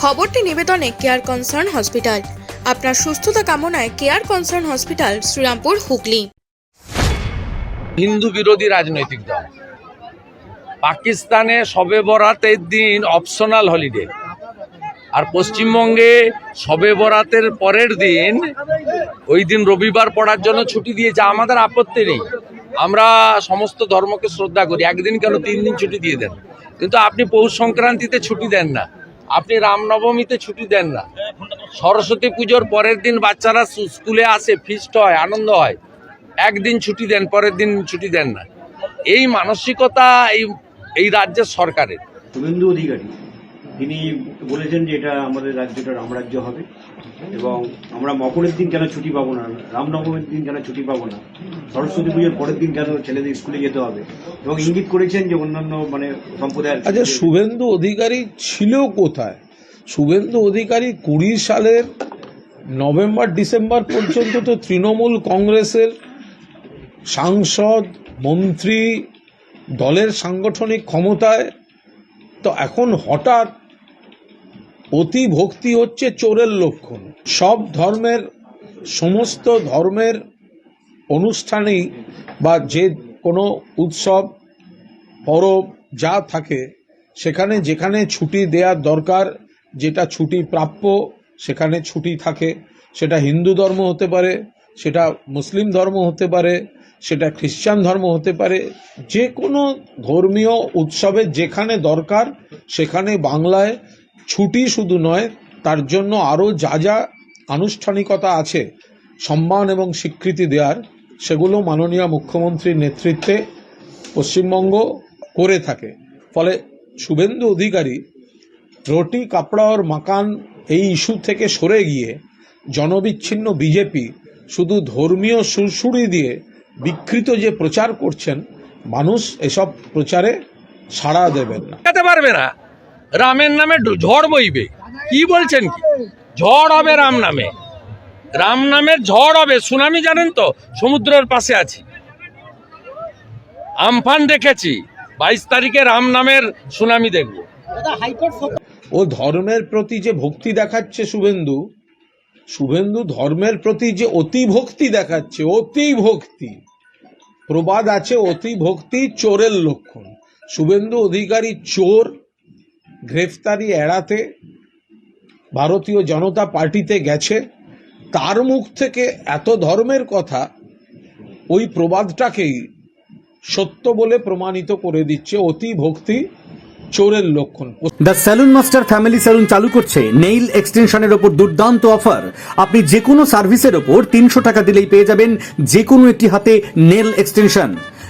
খবরটি নিবেদনে care concern hospital আপনার সুস্থতা কামনায় care concern hospital Serampore, Hooghly. Hindu বিরোধী রাজনৈতিক দল। পাকিস্তানে শবে বরাতের দিন অপশনাল হলিডে আর পশ্চিমবঙ্গে শবে বরাতের পরের দিন, ওই দিন রবিবার পড়ার জন্য ছুটি দিয়েছে আমাদের আপত্তি নেই। আমরা সমস্ত ধর্মকে শ্রদ্ধা করি। একদিন কেন তিন দিন ছুটি দিয়ে দেন? কিন্তু আপনি পৌষ সংক্রান্তিতে ছুটি দেন না। আপনি রামনবমীতে ছুটি দেন না। সরস্বতী পুজোর পরের দিন বাচ্চারা স্কুলে আসে ফিস্ট হয়, আনন্দ হয়। একদিন ছুটি দেন, পরের দিন ছুটি দেন না। এই মানসিকতা এই এই রাজ্যের সরকারের। শুভেন্দু অধিকারী। তিনি বলেছেন যে এটা আমাদের রাজ্যটা রামরাজ্য হবে। এবং আমরা মকরের দিন কেন ছুটি পাবো না? রামনবমীর দিন কেন ছুটি পাবো না? সরস্বতী পুজোর পরের দিন কেন ছেলেদের স্কুলে যেতে হবে? এবং ইঙ্গিত করেছেন যে অন্যান্য মানে সম্প্রদায়ের আচ্ছা শুভেন্দু অধিকারী ছিল কোথায়? শুভেন্দু অধিকারী কুড়ি সালের নভেম্বর ডিসেম্বর পর্যন্ত তো তৃণমূল কংগ্রেসের সাংসদ মন্ত্রী দলের সাংগঠনিক ক্ষমতায়। তো এখন হঠাৎ অতি ভক্তি হচ্ছে চোরের লক্ষণ। সব ধর্মের, সমস্ত ধর্মের অনুষ্ঠানেই বা যে কোনো উৎসব, পরব যা থাকে, সেখানে যেখানে ছুটি দেওয়ার দরকার, যেটা ছুটি প্রাপ্য, সেখানে ছুটি থাকে। সেটা হিন্দু ধর্ম হতে পারে, সেটা মুসলিম ধর্ম হতে পারে, সেটা খ্রিস্টান ধর্ম হতে পারে। যে কোনো ধর্মীয় উৎসবে যেখানে দরকার, সেখানে বাংলায় ছুটি শুধু নয়, তার জন্য আরও যা যা আনুষ্ঠানিকতা আছে, সম্মান এবং স্বীকৃতি দেওয়ার, সেগুলো মাননীয় মুখ্যমন্ত্রীর নেতৃত্বে পশ্চিমবঙ্গ করে থাকে। ফলে শুভেন্দু অধিকারী রুটি, কাপড়া ওর মাকান এই ইস্যু থেকে সরে গিয়ে জনবিচ্ছিন্ন বিজেপি শুধু ধর্মীয় সুরসুরি দিয়ে বিকৃত যে প্রচার করছেন, মানুষ এসব প্রচারে সাড়া দেবেন না। পারবে না। রামের নামে ঝড় বইবে। কি বলছেন কি? ঝড় হবে রাম নামে। রাম নামের ঝড় হবে সুনামি জানেন তো? সমুদ্রের পাশে আছি। আমফান দেখেছি বাইশ তারিখে রাম নামের সুনামি দেখব। ও ধর্মের প্রতি যে ভক্তি দেখাচ্ছে শুভেন্দু শুভেন্দু ধর্মের প্রতি যে অতি ভক্তি দেখাচ্ছে অতি ভক্তি। প্রবাদ আছে অতি ভক্তি চোরের লক্ষণ। শুভেন্দু অধিকারী চোর গ্রেফতারি এড়াতে ভারতীয় জনতা পার্টিতে গেছে। তার মুখ থেকে এত ধর্মের কথা, ওই প্রবাদটাকেই সত্য বলে প্রমাণিত করে দিচ্ছে অতি ভক্তি চোরের লক্ষণ। The salon master family salon চালু করছে নেইল এক্সটেনশনের ওপর দুর্দান্ত অফার। আপনি যে কোনো সার্ভিসের ওপর তিনশো টাকা দিলেই পেয়ে যাবেন যে কোনো একটি হাতে নেল এক্সটেনশন।